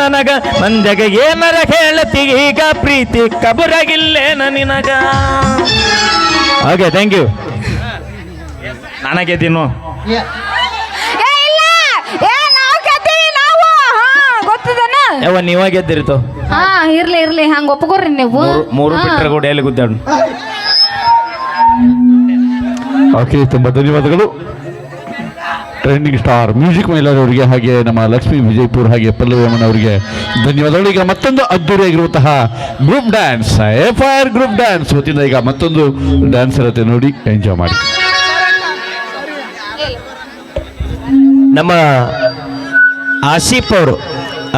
ನನಗ? ಮಂದಗ ಏನರ ಹೇಳತಿ ಈಗ ಪ್ರೀತಿ ಕಬುರಾಗಿಲ್ಲೇನ ನಿನಗ? ಓಕೆ ಥ್ಯಾಂಕ್ ಯು ನನಗೆ ತಿನ್ನು ಏ ಇಲ್ಲ. ಏ ನಾವು ಗೆದ್ದೀವಿ ನಾವು. ಹಾ ಗೊತ್ತದನ? ಯಾವ ನೀವ ಗೆದ್ದಿರಿತು ಹಾ ಇರ್ಲಿ ಇರ್ಲಿ. ಹಂಗ ಒಪ್ಕೋರಿ ನೀವು. ಮೂರು ಬಿಟ್ರೆ. ಬಿಟ್ಟರೆ ಕೂಡ ಎಲ್ಲಿ ಗುದ್ದಾಡು ಓಕೆ ತುಂಬ ಧನ್ಯವಾದಗಳು. ಟ್ರೆಂಡಿಂಗ್ ಸ್ಟಾರ್ ಮ್ಯೂಸಿಕ್ ಮೈಲಾರವರಿಗೆ ಹಾಗೆ ನಮ್ಮ ಲಕ್ಷ್ಮೀ ವಿಜಯಪುರ್ ಹಾಗೆ ಪಲ್ಲವಿ ಅಮ್ಮನ್ ಅವರಿಗೆ ಧನ್ಯವಾದಗಳು. ಈಗ ಮತ್ತೊಂದು ಅದ್ದೂರಿಯಾಗಿರುವಂತಹ group dance F I R group dance ಗೊತ್ತಿಲ್ಲ, ಈಗ ಮತ್ತೊಂದು ಡ್ಯಾನ್ಸ್ ಇರುತ್ತೆ, ನೋಡಿ ಎಂಜಾಯ್ ಮಾಡಿ. ನಮ್ಮ ಆಸೀಫ್ ಅವರು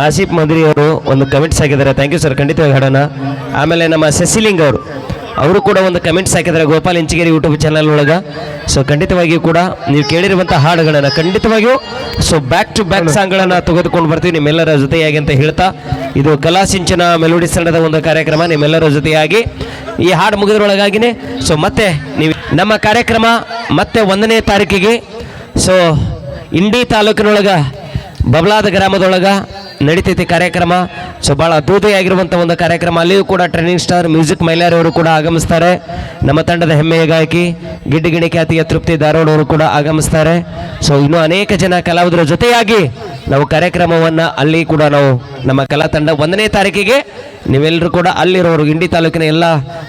ಆಸೀಫ್ ಮದ್ರಿ ಅವರು ಒಂದು ಕಮೆಂಟ್ಸ್ ಹಾಕಿದ್ದಾರೆ. ಥ್ಯಾಂಕ್ ಯು ಸರ್ ಖಂಡಿತವಾಗಿ ಹಾಡೋಣ. ಆಮೇಲೆ ನಮ್ಮ ಸೆಸಿಲಿಂಗ್ ಅವರು. ಅವರು ಕೂಡ ಒಂದು ಕಮೆಂಟ್ಸ್ ಹಾಕಿದ್ದಾರೆ. ಗೋಪಾಲ್ ಇಂಚಿಗೇರಿ ಯೂಟ್ಯೂಬ್ ಚಾನಲ್ ಒಳಗೆ. ಸೊ ಖಂಡಿತವಾಗಿಯೂ ಕೂಡ ನೀವು ಕೇಳಿರುವಂಥ ಹಾಡುಗಳನ್ನು ಖಂಡಿತವಾಗಿಯೂ ಸೊ ಬ್ಯಾಕ್ ಟು ಬ್ಯಾಕ್ ಸಾಂಗ್ಗಳನ್ನು ತೆಗೆದುಕೊಂಡು ಬರ್ತೀವಿ. ನಿಮ್ಮೆಲ್ಲರ ಜೊತೆಯಾಗಿ ಅಂತ ಹೇಳ್ತಾ ಇದು ಕಲಾ ಸಿಂಚನ ಮೆಲೋಡಿ ಸಣ್ಣದ ಒಂದು ಕಾರ್ಯಕ್ರಮ. ನಿಮ್ಮೆಲ್ಲರ ಜೊತೆಯಾಗಿ ಈ ಹಾಡು ಮುಗಿದ್ರೊಳಗಾಗಿನೇ ಸೊ ಮತ್ತೆ ನೀವು ನಮ್ಮ ಕಾರ್ಯಕ್ರಮ ಮತ್ತೆ ಒಂದನೇ ತಾರೀಕಿಗೆ ಸೊ ಇಂಡಿ ತಾಲೂಕಿನೊಳಗ ಬಬಲಾದ ಗ್ರಾಮದೊಳಗ ನಡೀತೈತಿ ಕಾರ್ಯಕ್ರಮ. ಸೊ ಭಾಳ ಅದ್ಭುತವಾಗಿರುವಂಥ ಒಂದು ಕಾರ್ಯಕ್ರಮ. ಅಲ್ಲಿಯೂ ಕೂಡ ಟ್ರೈನಿಂಗ್ ಸ್ಟಾರ್ ಮ್ಯೂಸಿಕ್ ಮೈಲಾರಿಯವರು ಕೂಡ ಆಗಮಿಸ್ತಾರೆ. ನಮ್ಮ ತಂಡದ ಹೆಮ್ಮೆಯ ಗಾಯಕಿ ಗಿಡ್ಡಿಗಿಣಿ ಖ್ಯಾತಿಯ ತೃಪ್ತಿ ಧಾರವಾಡ ಅವರು ಕೂಡ ಆಗಮಿಸ್ತಾರೆ. ಸೊ ಇನ್ನೂ ಅನೇಕ ಜನ ಕಲಾವಿದರ ಜೊತೆಯಾಗಿ ನಾವು ಕಾರ್ಯಕ್ರಮವನ್ನು ಅಲ್ಲಿ ಕೂಡ ನಾವು ನಮ್ಮ ಕಲಾ ತಂಡ ಒಂದನೇ ತಾರೀಕಿಗೆ ನೀವೆಲ್ಲರೂ ಕೂಡ ಅಲ್ಲಿರೋರು, ಇಂಡಿ ತಾಲೂಕಿನ ಎಲ್ಲ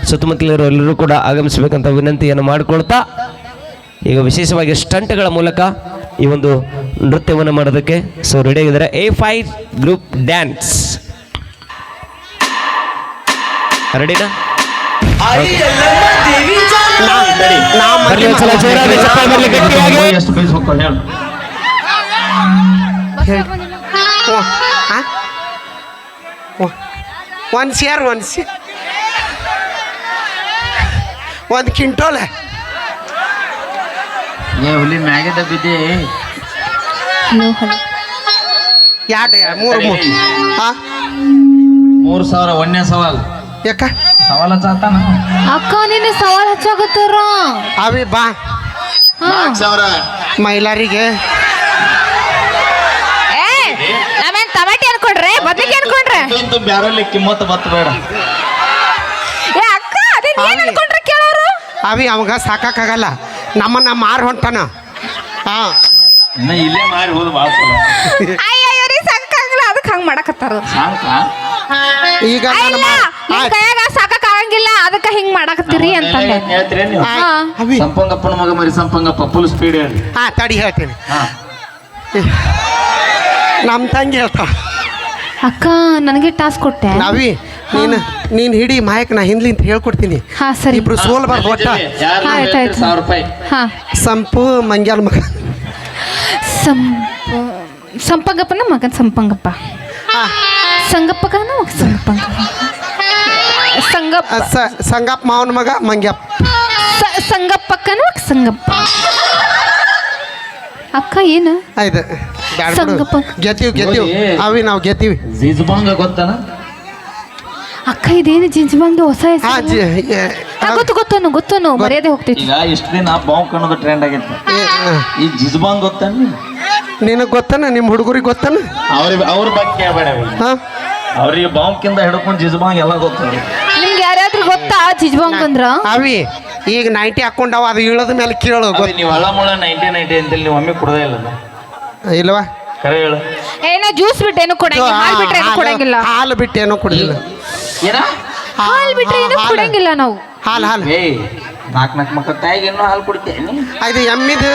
ಸುತ್ತಮುತ್ತಲಿರೋ ಎಲ್ಲರೂ ಕೂಡ ಆಗಮಿಸಬೇಕಂತ ವಿನಂತಿಯನ್ನು ಮಾಡಿಕೊಳ್ತಾ, ಈಗ ವಿಶೇಷವಾಗಿ ಸ್ಟಂಟ್ಗಳ ಮೂಲಕ ಈ ಒಂದು ನೃತ್ಯವನ್ನು ಮಾಡೋದಕ್ಕೆ. ಸೊ ರೆಡಿ ಆಗಿದ್ದಾರೆ? ಎ ಫೈವ್ ಗ್ರೂಪ್ ಡ್ಯಾನ್ಸ್ ರೆಡಿನಾ ಒಂದು ಸೇರ್ ಒಂದು ಸಿ ಒಂದು ಕ್ವಿಂಟೋಲ್ ಏ ಹುಲಿ ಮ್ಯಾಗಿದ್ದ ಬಿದ್ದಿ. ಹಲೋ ಹಲೋ ಯಾಟ ಮೂರು ಮೂರು ಹಾಂ ಮೂರು ಸಾವಿರ ಒಂದನೇ ಸವಾಲ್. ಯಾಕ? ಸವಾಲ ಚಾತಾನ ಅಕ್ಕ ನಿನ್ನ ಸವಾಲ್ ಹಚ್ಚಾಗತ್ತಾರ ಅವಿ ಬಾ. ಸಾವಿರ ಮಹಿಳಾರಿಗೆ. ಏ ನಾವೇನ್ ಟಮಾಟಿ ಅನ್ಕೊಂಡ್ರೆ? ಬದ್ನಿಕಾಯಿ ಅನ್ಕೊಂಡ್ರೆ? ಇಂತು ಬ್ಯಾರಲ್ಲಿ ಕಿಮ್ಮತ್ತು ಬತ್ತಬೇಡ ಏ ಅಕ್ಕ ಅದೇನ್ ಏನ್ ಅನ್ಕೊಂಡ್ರೆ ಕೇಳೋರು? ಅವಿ ಅವಾಗ ಸಾಕಾಗಲ್ಲ ನಮ್ಮನ್ನ ಮಾರ್ ಹೊಂಟನ. ಹಾಂ. ಇನ್ನ ಇಲ್ಲೇ ಮಾರಿ ಹೋದ ಭಾಳ ಸಲ ಅಯ್ಯಯ್ಯೋ ರೀ ಸಾಕಾಗಲ್ಲ ಅದಕ್ಕೆ ಹಂಗ್ ಮಾಡಕತ್ತಾರ? ಸಾಂಕ? ಈಗ ಆ, ನನ್ನ ಮಾ- ನಿಮ್ ಆಯ್ತ್. ಕೈಯಾಗ ಸಾಕಕ್ ಆಗಂಗಿಲ್ಲ ಅದಕ್ಕ ಹಿಂಗ್ ಮಾಡಕತ್ತೀರಿ ಅಂತಂದೆ. ಅವಿ. ಸಂಪಂಗಪ್ಪನ ಮಗ ಮರಿ ಸಂಪಂಗಪ್ಪ ಫುಲ್ ಸ್ಪೀಡ್ ಹೇಳಿ. ಹಾಂ ತಡಿ ಹೇಳ್ತೀನಿ. ಹಾ. ನಮ್ಮ ತಂಗಿ ಹೇಳ್ತಾವ ಅಕ್ಕ ನನಗೆ ಟಾಸ್ಕ್ ಕೊಟ್ಟೆ. ನಾವಿ ನೀನು ನೀನು ಹಿಡಿ ಮಾಯಕ್ ನಾ ಹಿಂದ್ಲಿಂತ ಹೇಳ್ಕೊಡ್ತೀನಿ. ಹಾ ಸರಿ. ಇಬ್ರು ಸೋಲ್ ಬಾರ್ದು ಒಟ್ಟ. ಆಯ್ತು ಆಯ್ತ್. ಸಾವಿರ ರೂಪಾಯಿ. ಹಾ. ಸಂಪು ಮಂಗ್ಯಾಲ್ ಮಗ. ಸಂಪ ಸಂಪಂಗಪ್ಪನ ಮಗನ್ ಸಂಪಂಗಪ್ಪ. ಹಾಂ. ಸಂಗಪ್ಪಗನ ಮಗ ಸಂಗಪ್ಪಂಗ ಸಂಗಪ್ಪ. ಸ- ಸಂಗಪ್ಪ ಮಾವನ ಮಗ ಮಂಗ್ಯಪ್ಪ. ಸ- ಸಂಗಪ್ಪಕ್ಕನ ಮಗ ಸಂಗಪ್ಪ. ಅಕ್ಕ ಏನು? ಆಯ್ತು. ಬ್ಯಾಡ ಬಿಡು. ಸಂಗಪ್ಪ. ಗೆದ್ದೀವಿ ಗೆದ್ದೀವಿ. ಅವಿ ನಾವು ಗೆದ್ದೀವಿ. ಜಿಜ್ಬಂಗ ಗೊತ್ತನ? ಅಕ್ಕ ಇದೇನು ಜಿಂಜಬಂಗ ಹೊಸ ಹೆಸರು? ಏ, ಹಾ, ಗೊತ್ತು ಗೊತ್ತನು ಗೊತ್ತನು ಮರ್ಯಾದೆ ಹೋಗ್ತೈತಿ. ಈಗ ಇಷ್ಟ ದಿನ ಬಾವು ಕಣ್ಣೋದು ಟ್ರೆಂಡ್ ಆಗೈತೆ? ಏ, ಆ, ಈ ಜಿಜ್ಬಾಂಗ್ ಗೊತ್ತೇನು ನಿನಗೆ ಗೊತ್ತನ? ನಿಮ್ಮ ಹುಡುಗರಿಗೆ ಗೊತ್ತನ? ಅವ್ರಿಗೆ ಅವ್ರ ಬಗ್ಗೆ ಕೇಳಬೇಡ ಹಾ. ಅವ್ರಿಗೆ ಬಾಂಬ್ಕಿಂದ ಹಿಡ್ಕೊಂಡು ಜಿಜ್ಬಾಂಗ್ ಎಲ್ಲ ಗೊತ್ತದ ನಿಮ್ಗೆ ಯಾರ್ಯಾದ್ರು ಗೊತ್ತಾ ಜಿಜ್ಬಂಗ್ ಅಂದ್ರ? ಅವಿ ಈಗ ನೈಟಿ ಹಾಕೊಂಡವ ಅದು ಇಳದ ಮೇಲೆ ಕೇಳು ಗೊತ್ತ. ನೀವು ಹಳ ಮುಳ ನೈಂಟಿ ನೈಂಟಿ ಅಂತೇಳಿ ನೀವು ಒಮ್ಮೆ ಕೊಡದೇ ಇಲ್ಲ ಇಲ್ವಾ ಕರೆ ಹೇಳು. ಏನ ಜ್ಯೂಸ್ ಬಿಟ್ಟು ಏನು ಕೊಡಂಗಿಲ್ಲ ಹಾಲ್ ಬಿಟ್ರೆ ಏನು ಕೊಡಂಗಿಲ್ಲ. ಹಾಲು ಬಿಟ್ಟು ಏನೋ ಕುಡಿಲ್ಲ ಏನ? ಹಾಲ್ ಬಿಟ್ರೆ ಏನು ಹಾಲು. ಕೊಡಂಗಿಲ್ಲ ನಾವು. ಹಾಲು ಹಾಲು. ಏ ನಾಲ್ಕು ನಾಲ್ಕು ಮಕ್ಕಳ ತಾಯಿಗೆ ಇನ್ನೂ ಹಾಲು ಕುಡಿತೇನೆ. ಇದು ಎಮ್ಮಿದು.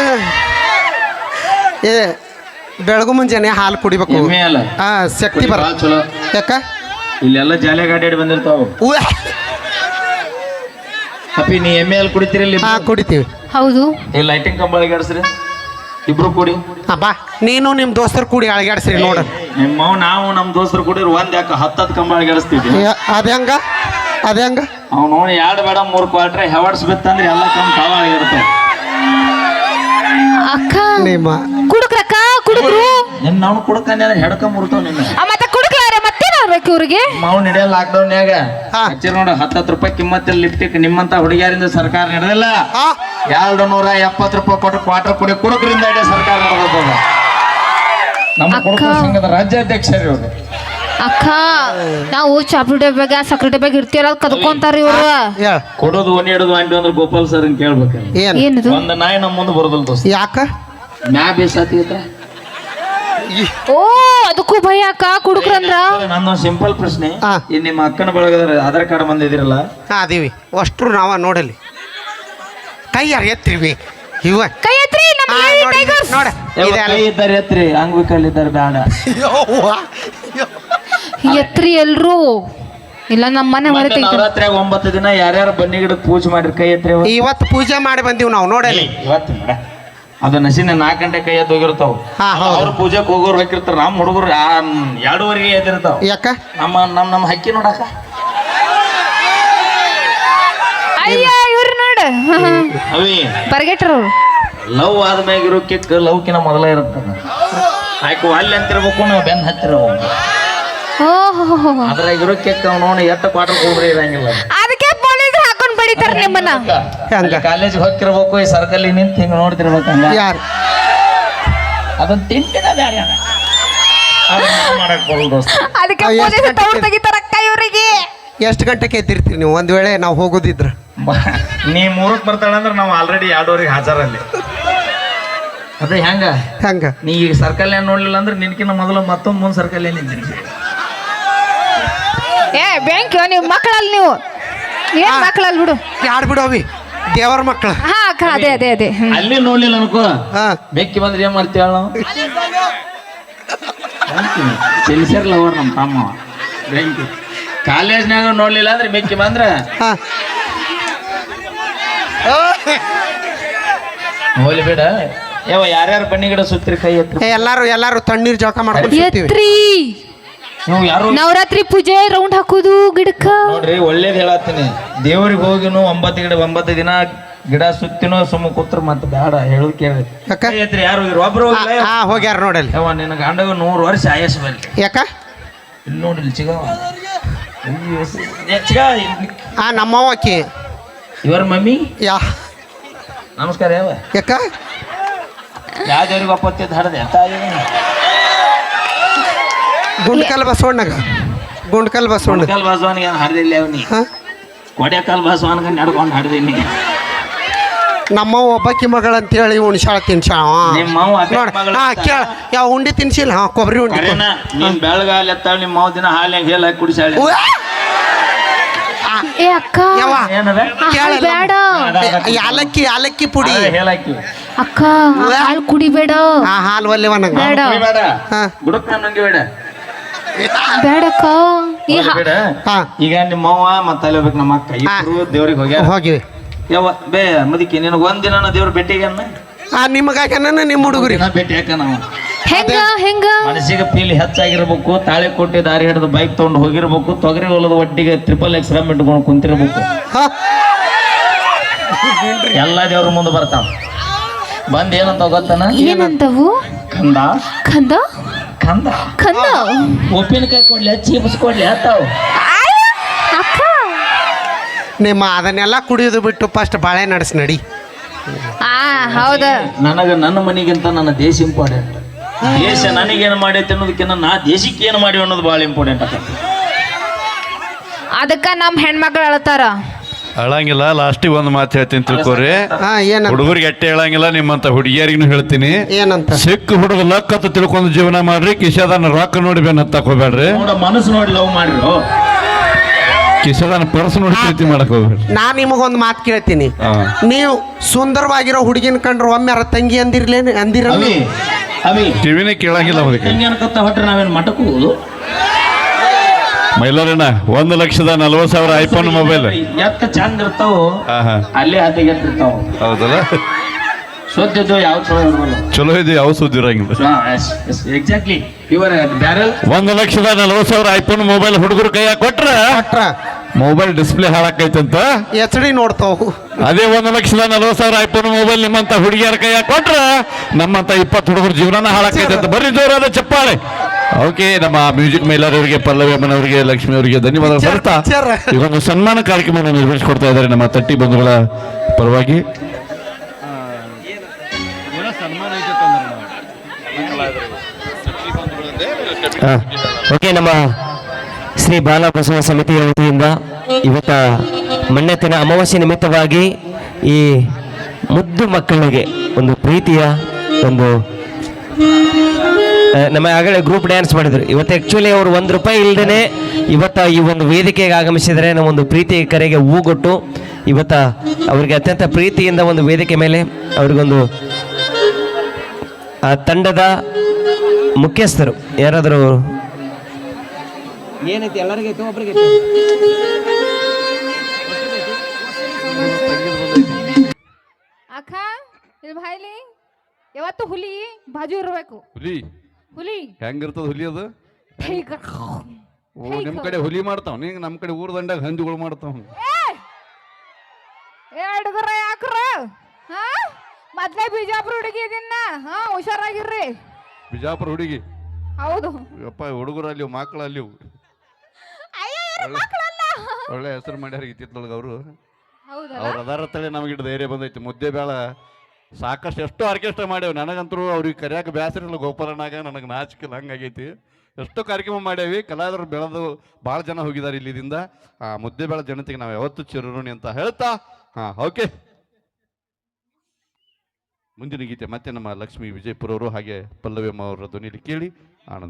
ಏ ಬೆಳಗು ಮುಂಜಾನೆ ಹಾಲು ಕುಡಿಬೇಕು. ಎಮ್ಮೆ ಅಲ್ಲ ಹಾ ಶಕ್ತಿ ಬರ ಭಾಳ ಚಲೋ. ಯಾಕ? ಇಲ್ಲೆಲ್ಲ ಜಾಲಿಯಾಗಿ ಗಾಡಿ ಬಂದಿರ್ತಾವ. ಅಪ್ಪಿ ನೀ ಎಮ್ಮೆ ಹಾಲು ಕುಡಿತೀರಿ ಹಾ ಕುಡಿತೀವಿ. ಹೌದು. ಈ ಲೈಟಿಂಗ್ ಕಂಬಳಿಗೆ ಆಡಿಸ್ರಿ. ಇಬ್ರು ಕೂಡಿ? ಅಬ್ಬಾ ಬಾ ನೀನು ನಿಮ್ಮ ದೋಸ್ತರು ಕೂಡಿ ಅಳಗಾಡ್ಸ್ರಿ ನೋಡ. ನಿಮ್ಮ ನಾವು ನಮ್ಮ ದೋಸ್ತರು ಕೂಡಿ ಒಂದ್ ಯಾಕೆ ಹತ್ತತ್ತು ಕಂಬ ಅಳಗಾಡಿಸ್ತಿದ್ವಿ ಅದ ಹೆಂಗ? ಅದ ಹೆಂಗ? ಅವ್ ನೋಡಿ ಎರಡು ಬೇಡ ಮೂರು ಕ್ವಾರ್ಟ್ರೆ ಹೆವಡ್ಸ್ ಬಿತ್ತಂದ್ರೆ ಎಲ್ಲ ಕಂಬ ಕಾವ ಆಗಿರುತ್ತೆ. ಅಕ್ಕ ನಿಮ್ಮ ಕುಡುಕ್ರಕ್ಕ ಕುಡುಕ್ರು? ನಿನ್ನ ನಾವು ಕುಡ್ಕಂದ್ರೆ ಹೆಡ್ಕ ಮುರ್ತಾವ ನಿನ್ನ. ಮತ್ತೆ ಕುಡುಕ್ಲಾರ ಇವರಿಗೆ ಆಗ್ಬೇಕು ಇವ್ರಿಗೆ? ಮಾವು ನಡೆಯ ಲಾಕ್ಡೌನ್ಯಾಗ. ಹಚ್ಚಿರ ನೋಡ ಹತ್ತತ್ತು ರೂಪಾಯಿ ಕಿಮ್ಮತ್ತಿಲ್ಲ ಲಿಫ್ಟಿಕ್ ನಿಮ್ಮಂತ ಹುಡುಗಿಯರಿಂದ ಸರ್ಕಾರ ನಡೆದಿಲ್ಲ. ಹಾ. ಎರಡು ನೂರ ಎಪ್ಪತ್ತು ರೂಪಾಯಿ ಕೊಟ್ಟು ಕ್ವಾರ್ಟರ್ ಕೊಡಿ. ಕುಡುಕರಿಂದ ಇದೆ ಸರ್ಕಾರ ನಮ್ಮ ಅಕ್ಕ. ಕುಡುಕ ಸಂಘದ ರಾಜ್ಯಾಧ್ಯಕ್ಷರು ಇವರು ಅಕ್ಕ ನಾವು ಚಾಪುಡಿ ಡಬ್ಯಾಗ ಸಕ್ರೆ ಡಬ್ಯಾಗ ಇರ್ತೀರ ಕದ್ಕೊಂತಾರ ಇವ್ರ. ಕೊಡೋದು ಒನ್ ಹಿಡಿದು ಅಂಟಿ ಅಂದ್ರೆ ಗೋಪಾಲ್ ಸರ್ ಕೇಳ್ಬೇಕು. ಏನು? ಏನಿದು? ಒಂದ್ ನಾಯಿ ನಮ್ಮ ಮುಂದೆ ಬರೋದಲ್ಲ ದೋಸ್ತ. ಯಾಕ ಮ್ಯಾ ಬೇಸಾತಿ ಓ ಅದಕ್ಕೂ ಭಯ ಅಕ್ಕ ಕುಡುಕ್ರಂದ್ರ ನಂದೊಂದು ಸಿಂಪಲ್ ಪ್ರಶ್ನೆ. ಹಾ. ಈ ನಿಮ್ಮ ಅಕ್ಕನ ಬಳಗದ ಆಧಾರ್ ಕಾರ್ಡ್ ಬಂದಿದಿರಲ್ಲ ಹಾಂ ಅದೀವಿ. ಅಷ್ಟ್ರು ನಾವ ನೋಡಲಿ. ಕೈ ಯಾರು ಎತ್ತಿರ್ವಿ ಇವ. ಕೈ ಎತ್ರಿ ನಮ್ಮ lady ನೋಡಿ, tigers. ನೋಡ. ಯತ್ರಿ ಇದೆ ಕೈ ಇದ್ದಾರೆ ಎತ್ರಿ ಬೇಡ. ಯವ್ವ. ಎತ್ರಿ ಎಲ್ರು. ಇಲ್ಲ ನಮ್ಮ ಮನೆ ಹೊರ ಮತ್ತೆ ತೆಗಿತಾರೆ. ನವರಾತ್ರಿಯಾಗ ಒಂಬತ್ತು ದಿನ ಯಾರ್ಯಾರು ಬನ್ನಿ ಗಿಡಕ್ಕೆ ಪೂಜೆ ಮಾಡಿರಿ ಕೈ ಎತ್ರಿ. ಇವತ್ತು ಪೂಜೆ ಮಾಡಿ ಬಂದೀವಿ ನಾವು ನೋಡಲಿ. ಇವತ್ತು ಮೇಡ ಅದು ನಸಿನ ನಾಲ್ಕು ಗಂಟೆ ಕೈ ಎದ್ದು ಹೋಗಿರ್ತಾವ. ಹಾ, ಹೌದು. ಅವ್ರ ಪೂಜೆಗೆ ಹೋಗೋರು ಹಾಕಿರ್ತಾರ ನಮ್ಮ ಹುಡುಗರು ಎರಡೂವರೆಗೆ ಎದ್ದಿರ್ತಾವ. ಯಾಕ? ನಮ್ಮ ನಮ್ಮ ನಮ್ಮ ಹಕ್ಕಿ ನೋಡಕ ಅಯ್ಯ ಅವಿ ಬರ್ಗೆಟ್ರ. ಅವ್ರು ಲವ್ ಆದ್ಮ್ಯಾಗ ಇರೋ ಕಿಕ್ ಲವ್ಕಿನ ಮೊದಲ ಇರುತ್ತದ ಆಯ್ಕೆ ಅಲ್ಲಿ ಅಂತಿರ್ಬೇಕು ನಾವು ಬೆನ್ ಹತ್ತಿರಬೇಕು ಓಹೋ ಅದ್ರಾಗ ಇರೋ ಕಿಕ್ ಅವ್ನು ನೋಡಿ ಎಷ್ಟು ಕ್ವಾರ್ಟರ್ ಕೊಡ್ರಿ ಇರಂಗಿಲ್ಲ. ಅದಕ್ಕೆ ಪೊಲೀಸ್ ಹಾಕೊಂಡ್ ಬಡಿತಾರ ನಿಮ್ಮನ್ನ. ಹಂಗ ಕಾಲೇಜ್ ಹೋಗಿರ್ಬೇಕು ಈ ಸರ್ಕಲ್ ನಿಂತು ಹಿಂಗ ನೋಡ್ತಿರ್ಬೇಕು ಹಂಗ. ಯಾರು? ಅದನ್ನ ತಿಂಡಿನ ಬ್ಯಾರೆ ಅದಕ್ಕೆ ಪೊಲೀಸ್ ಗಂಟೆಗೆ ತಗೊಂಡ್ ತೆಗಿತಾರ ಅಕ್ಕ ಇವ್ರಿಗೆ. ಎಷ್ಟು ಗಂಟೆಗೆ ಎದ್ದಿರ್ತೀರಿ ನೀವು? ಒಂದು ವೇಳೆ ನಾವು ಹೋಗೋದಿದ್ರ. ನೀ ಮೂರಕ್ಕೆ ಬರ್ತಾಳಂದ್ರೆ ನಾವು ಆಲ್ರೆಡಿ ಎರಡೂವರೆಗೆ ಹಾಜರಲ್ಲಿ. ಅದೇ ಹೆಂಗ? ಹೆಂಗ? ನೀ ಈಗ ಸರ್ಕಲ್ ಏನ್ ನೋಡ್ಲಿಲ್ಲ ಅಂದ್ರೆ ನಿನ್ಕಿನ ಮೊದಲು ಮತ್ತೊಂದು ಮುಂದ್ ಸರ್ಕಲ್ ಏನ್ ನಿಂತಿರ್ತಿ ಏ ಬ್ಯಾಂಕ್ ನೀವು ಮಕ್ಕಳಲ್ಲಿ ನೀವು. ಏನ್ ಮಕ್ಕಳಲ್ಲಿ ಬಿಡು. ಯಾರು ಬಿಡೋವಿ ದೇವರ ಮಕ್ಕಳು ಹಾ ಅಕ್ಕ ಅದೇ ಅದೇ ಅದೇ ಹ್ಮ್. ಅಲ್ಲಿ ನೋಡ್ಲಿಲ್ಲ ಅನ್ಕೋ. ಹಾ. ಬೆಕ್ಕಿ ಬಂದ್ರೆ ಏನ್ ಮಾಡ್ತೀವ ನಾವು ಸಿಲ್ಸರ್ ಲವರ್ ನಮ್ಮ ತಮ್ಮ ಬೆಂಕಿ. ಕಾಲೇಜ್ನಾಗ ನೋಡ್ಲಿಲ್ಲ ಅಂದ್ರೆ ಬೆಕ್ಕಿ ಬಂದ್ರೆ ಹಾ. ಹೋಲಿ ಬೇಡ. ಯಾವ ಯಾರ್ಯಾರು ಬನ್ನಿ ಗಿಡ ಸುತ್ತಿರಿ ಕೈ ಎತ್ತಿ ಎಲ್ಲಾರು ಎಲ್ಲಾರು ತಣ್ಣೀರ್ ಜಳಕ ಮಾಡ್ಕೊಂಡು ಸಿಗ್ತೀವಿ ಎತ್ರಿ ನೀವು ಯಾರು? ನವರಾತ್ರಿ ಪೂಜೆ ರೌಂಡ್ ಹಾಕೋದು ಗಿಡಕ್ಕ. ನೋಡ್ರಿ ಒಳ್ಳೇದ್ ಹೇಳತ್ತೀನಿ. ದೇವ್ರಿಗೆ ಹೋಗಿನು ಒಂಬತ್ತು ಗಿಡ ಒಂಬತ್ತು ದಿನ ಗಿಡ ಸುತ್ತಿನೋ ಸುಮ್ಮ ಕೂತ್ರ ಮತ್ತೆ ಬೇಡ ಹೇಳುದು ಕೇಳಿ ಯಾಕ? ಕೈ ಯಾರು ಹೋಗಿರು ಒಬ್ರು ಹೋಗಿಲ್ಲ ಹಾ ಹೋಗ್ಯಾರ ನೋಡಲಿ ಯಾವ ನಿನ್ನ ಗಂಡಗ ನೂರು ವರ್ಷ ಆಯಸ್ ಬರ್ಲಿ ಯಾಕ? ಇಲ್ಲಿ ನೋಡಿಲ್ಲ ಚಿಗವ ಏ, ಚಿಗ ಆ ನಮ್ಮವ್ವ ಆಕಿ ಇವರ ಮಮ್ಮಿ ಯಾ. ನಮಸ್ಕಾರ ಯಾವ? ಯಾಕ? ಯಾವ ದೇವ್ರಿಗೆ ಒಪ್ಪತ್ತಿದ್ದು ಹಡದೆ? ತಾಯಿ ಗುಂಡ್ಕಲ್ ಬಸವಣ್ಣಗ. ಗುಂಡ್ಕಲ್ ಬಸವಣ್ಣ. ಕೊಡಕಾಲ್ ಬಾಸವನಿಗೆ ಏನು ಹಡ್ದಿಲ್ಲ ಅವನಿ ಹಾ? ಕೊಡೆಕಾಲ್ ಬಾಸವನ್ಗೆ ನಡ್ಕೊಂಡು ಹಡ್ದೀನಿ ನಮ್ಮ ಒಬ್ಬಾಕಿ ಮಗಳ ಅಂತೇಳಿ ಉಣ್ಸಾಳ ತಿನ್ಸಾಳ ನಿಮ್ಮ ಅವ್ವ ಅದೇ ನೋಡ. ಮಗಳು ಹಾ ಕೇಳ. ಯಾವ ಉಂಡಿ ತಿನ್ಸಿಲ್ಲ. ಹಾ ಕೊಬ್ಬರಿ ಉಂಡಿ ನೀನು ಬೆಳಗಾಲ ಎತ್ತಾಳ ನಿಮ್ಮ ಮಾವ ದಿನ ಹಾಲ್ಯಾಗ ಹೇಲ್ ಹಾಕಿ ಕುಡಿಸಾಳ! ಏ ಅಕ್ಕ. ಯವ್ವ ಏನದ? ಹಾಲ್ ಕೇಳಲ್ಲ. ಬೇಡ ಯಾಲಕ್ಕಿ ಯಾಲಕ್ಕಿ ಪುಡಿ. ಅಕ್ಕ ಹಾಲು ಕುಡಿಬೇಡ. ಹಾ ಹಾಲು ಒಲ್ಲೆವ ನಂಗ ಬೇಡ. ಬೇಡ ಹಾ. ಬುಡಕ್ ನಂಗೆ ಬೇಡ. ಬೇಡಕ್ಕ. ಈ ಹಾ- ಬೇಡ. ಹಾ. ಈಗ ನಿಮ್ಮ ಅವ್ವ ಮತ್ತೆ ಅಲ್ಲಿ ಹೋಗ್ಬೇಕು ನಮ್ಮ ಅಕ್ಕ. ಇಬ್ರು ದೇವ್ರಿಗೆ ಹೋಗ್ಯಾರ. ಹೋಗಿ. ಯಾವ ಬೇ ಮದಿಕೆ ನಿನಗೆ ಒಂದಿನ ದೇವ್ರ ಭೇಟಿಗೆ ಅನ್ನ? ಆ ನಿಮಗಾಗ್ಯಾನ ನಿಮ್ಮ ಹುಡುಗರಿ ಭೇಟಿ ಹಾಕ ನಾವು ಹೆಂಗ ಹೆಂಗ? ಮನಸ್ಸಿಗೆ ಫೀಲ್ ಹೆಚ್ಚಾಗಿರ್ಬೇಕು ತಾಳೆ ಕೊಟ್ಟಿ ದಾರಿ ಹಿಡಿದು ಬೈಕ್ ತಗೊಂಡು ಹೋಗಿರ್ಬೇಕು ತೊಗರಿ ಹೊಲದ ಒಟ್ಟಿಗೆ ಟ್ರಿಪಲ್ ಎಕ್ಸ್ ರಮ್ ಇಟ್ಕೊಂಡು ಕುಂತಿರ್ಬೇಕು. ಎಲ್ಲ ದೇವ್ರ ಮುಂದೆ ಬರ್ತಾವ. ಬಂದ್ ಏನಂತ ಗೊತ್ತಾನ? ಏನಂತವು? ಕಂದ. ಕಂದ? ಕಂದ. ಕಂದ? ಉಪ್ಪಿನಕಾಯಿ ಕೊಡ್ಲಿ ಚೀಪ್ಸ್ ಕೊಡ್ಲಿ ಅತ್ತಾವ ನಿಮ್ಮ ಅದನ್ನೆಲ್ಲ ಕುಡಿಯೋದು ಬಿಟ್ಟು ಫಸ್ಟ್ ಬಾಳೆ ನಡೆಸ್ ನಡಿ. ಆ ಹೌದ. ನನಗ ನನ್ನ ಮನೆಗಿಂತ ನನ್ನ ದೇಶ ಇಂಪಾರ್ಟೆಂಟ್ ದೇಶ ನನಗೇನು ಮಾಡೈತೆ ಅನ್ನೋದಕ್ಕಿಂತ ನಾ ದೇಶಕ್ಕೆ ಏನು ಮಾಡಿ ಅನ್ನೋದು ಭಾಳ ಇಂಪಾರ್ಟೆಂಟ್ ಆಗತ್ತೆ ಅದಕ್ಕ ನಮ್ಮ ಹೆಣ್ಮಕ್ಳು ಅಳತಾರ. ಅಳಂಗಿಲ್ಲ ಲಾಸ್ಟಿಗೆ ಒಂದು ಮಾತು ಹೇಳ್ತೀನಿ ತಿಳ್ಕೊರಿ. ಹಾ ಏನ ಹುಡುಗರಿಗೆ ಎಟ್ಟೆ ಹೇಳಂಗಿಲ್ಲ ನಿಮ್ಮಂತ ಹುಡುಗಿಯರಿಗೂ ಹೇಳ್ತೀನಿ. ಏನಂತ? ಸಿಕ್ಕ ಹುಡುಗ ಲಕ್ಕ ಅಂತ ತಿಳ್ಕೊಂಡು ಜೀವನ ಮಾಡ್ರಿ ಕಿಶದಾನ ರೊಕ್ಕ ನೋಡಿ ಬೇನ ತಕೋಬೇಡ್ರಿ ಹೋಗ್ಬೇಡ್ರಿ. ನೋಡ ಮನಸ್ಸು ನೋಡಿ ಲವ್ ಮಾಡಿರು. ಕಿಶದಾನ ಪರ್ಸ್ ನೋಡಿ ಪ್ರೀತಿ ಮಾಡಕ್ ಹೋಗ್ಬೇಡ್ರಿ. ನಾ ನಿಮಗೊಂದು ಮಾತು ಕೇಳ್ತೀನಿ. ಹಾ. ನೀವು ಸುಂದರವಾಗಿರೋ ಹುಡುಗಿನ ಕಂಡ್ರೆ ಒಮ್ಮೆ ಅರ ತಂಗಿ ಅಂದಿರ್ಲೇನು ಅಂದಿರ ಅವಿ ಟಿವಿನೇ ಕೇಳಂಗಿಲ್ಲ ಅದಕ್ಕೆ ಹೆಂಗೆ ಅನ್ಕೊತ ಹೊಟ್ರೆ ನಾವೇನು ಮಠಕ್ಕೆ ಹೋಗುದು ಮೈಲಾರಣ್ಣ ಒಂದು ಲಕ್ಷದ ನಲ್ವತ್ತು ಸಾವಿರ ಐಫೋನ್ ಮೊಬೈಲ್ ಎತ್ತ ಚಂದ ಇರ್ತಾವ ಅಲ್ಲೇ ಹತ್ತಿಗೆ ಎತ್ತಿರ್ತಾವ. ಹೌದಲ್ಲ? ಸೋತಿದ್ದು ಯಾವ ಚಲೋ ಇದು ಯಾವ ಸುದ್ದಿ ಇರಂಗಿಲ್ಲ ಎಕ್ಸಾಕ್ಟ್ಲಿ ಇವರ ಬ್ಯಾರಲ್ ಒಂದು ಲಕ್ಷದ ನಲ್ವತ್ತು ಸಾವಿರ ಐಫೋನ್ ಮೊಬೈಲ್ ಹುಡುಗರು ಕೈಯಾಗ ಕೊಟ್ರ ಕೊಟ್ರ. ಮೊಬೈಲ್ ಡಿಸ್ಪ್ಲೇ ಹಾಳಾಕೈತಂತ? ಎಚ್ ಡಿ ನೋಡ್ತಾವು. ಅದೇ ಒಂದು ಲಕ್ಷದ ನಲ್ವತ್ತು ಸಾವಿರ ಐಫೋನ್ ಮೊಬೈಲ್ ನಿಮ್ಮಂತ ಹುಡುಗಿಯರ ಕೈ ಕೊಟ್ರ ನಮ್ಮಂತ ಇಪ್ಪತ್ತು ಹುಡುಗರು ಜೀವನ ಹಾಳಾಕೈತೆ ಅಂತ ಬರ್ರಿ ಜೋರಾದ ಚಪ್ಪಾಳೆ. ಓಕೆ ನಮ್ಮ ಮ್ಯೂಸಿಕ್ ಮೇಲರ್ ಅವರಿಗೆ ಪಲ್ಲವಿ ಅಮ್ಮನವರಿಗೆ ಲಕ್ಷ್ಮಿ ಅವರಿಗೆ ಧನ್ಯವಾದ ಬರ್ತಾ ಒಂದು ಸನ್ಮಾನ ಕಾರ್ಯಕ್ರಮವನ್ನು ನಿರ್ವಹಿಸಿಕೊಡ್ತಾ ಇದ್ದಾರೆ ನಮ್ಮ ತಟ್ಟಿ ಬಂಧುಗಳ ಪರವಾಗಿ. ಓಕೆ ನಮ್ಮ ಶ್ರೀ ಬಾಲಬಸವ ಸಮಿತಿಯ ವತಿಯಿಂದ ಇವತ್ತ ಮಣ್ಣೆತ್ತಿನ ಅಮಾವಾಸ್ಯೆ ನಿಮಿತ್ತವಾಗಿ ಈ ಮುದ್ದು ಮಕ್ಕಳಿಗೆ ಒಂದು ಪ್ರೀತಿಯ ಒಂದು ನಮ್ಮ ಆಗಲೇ ಗ್ರೂಪ್ ಡ್ಯಾನ್ಸ್ ಮಾಡಿದ್ರು. ಇವತ್ತು ಆ್ಯಕ್ಚುಲಿ ಅವರು ಒಂದು ರೂಪಾಯಿ ಇಲ್ಲದೇ ಇವತ್ತ ಈ ಒಂದು ವೇದಿಕೆಗೆ ಆಗಮಿಸಿದರೆ ನಮ್ಮ ಒಂದು ಪ್ರೀತಿ ಕರೆಗೆ ಹೂಗೊಟ್ಟು ಇವತ್ತ ಅವರಿಗೆ ಅತ್ಯಂತ ಪ್ರೀತಿಯಿಂದ ಒಂದು ವೇದಿಕೆ ಮೇಲೆ ಅವ್ರಿಗೊಂದು, ಆ ತಂಡದ ಮುಖ್ಯಸ್ಥರು. ಯಾರಾದರೂ ಏನೈತಿ? ಎಲ್ಲರಿಗೂ ಒಬ್ಬರಿಗೆ ಅಕ್ಕ ಇಲ್ಲಿ ಬಾಯ್ಲಿ ಯಾವತ್ತು ಹುಲಿ ಬಾಜು ಇರಬೇಕು. ಹುಲಿ? ಹುಲಿ? ಹೆಂಗಿರ್ತದ ಹುಲಿ ಅದು? ಹೀಗ. ಓ ನಿಮ್ಮ ಕಡೆ ಹುಲಿ ಮಾಡ್ತಾವ ನೀ ನಮ್ಮ ಕಡೆ ಊರ್ ದಂಡಾಗ ಹಂದಿಗಳು ಮಾಡ್ತಾವ. ಏ! ಹುಡುಗರ ಯಾಕ್ರ? ಹಾ? ಮೊದ್ಲೇ ಬಿಜಾಪುರ ಹುಡುಗಿ ಇದನ್ನ. ಹಾ ಹುಷಾರಾಗಿರ್ರಿ. ಬಿಜಾಪುರ ಹುಡುಗಿ? ಹೌದು. ಯಪ್ಪ ಹುಡುಗರು ಅಲ್ಲಿ ಮಕ್ಕಳು ಅಲ್ಲಿ. ಒಳ್ಳೆ ಹೆಸರು ಮಾಡ್ಯಾರ ಇತ್ತಿತ್ತೊಳಗೆ ಅವರು. ಅವ್ರ ಅದಾರ ತಳಿ ನಮಗೆ ಇಟ್ಟು ಧೈರ್ಯ ಬಂದೈತಿ. ಮುದ್ದೆ ಬೇಳ. ಸಾಕಷ್ಟು ಎಷ್ಟು ಆರ್ಕೆಸ್ಟ್ರಾ ಮಾಡ್ಯಾವ. ನನಗಂತರೂ ಅವ್ರಿಗೆ ಕರಿಯಾಕ ಇಲ್ಲ ಗೋಪಾಲನಾಗ ನನಗೆ ನಾಚಿಕಿಲ್ಲ ಹಂಗಾಗೈತಿ ಎಷ್ಟೋ ಕಾರ್ಯಕ್ರಮ ಮಾಡ್ಯಾವಿ. ಕಲಾವಿದರು ಬೆಳೆದು ಭಾಳ ಜನ ಹೋಗಿದ್ದಾರೆ ಇಲ್ಲಿದಿಂದ ಆ ಮುದ್ದೆ ಬೇಳ ಜನತೆಗೆ ನಾವು ಯಾವತ್ತು ಚಿರೋಣಿ ಅಂತ ಹೇಳ್ತಾ ಹಾಂ ಓಕೆ. ಮುಂದಿನ ಗೀತೆ ಮತ್ತೆ ನಮ್ಮ ಲಕ್ಷ್ಮೀ ವಿಜಯಪುರ ಅವರು ಹಾಗೆ ಪಲ್ಲವಿಯಮ್ಮ ಅವರ ಧ್ವನಿಯಲ್ಲಿ ಕೇಳಿ.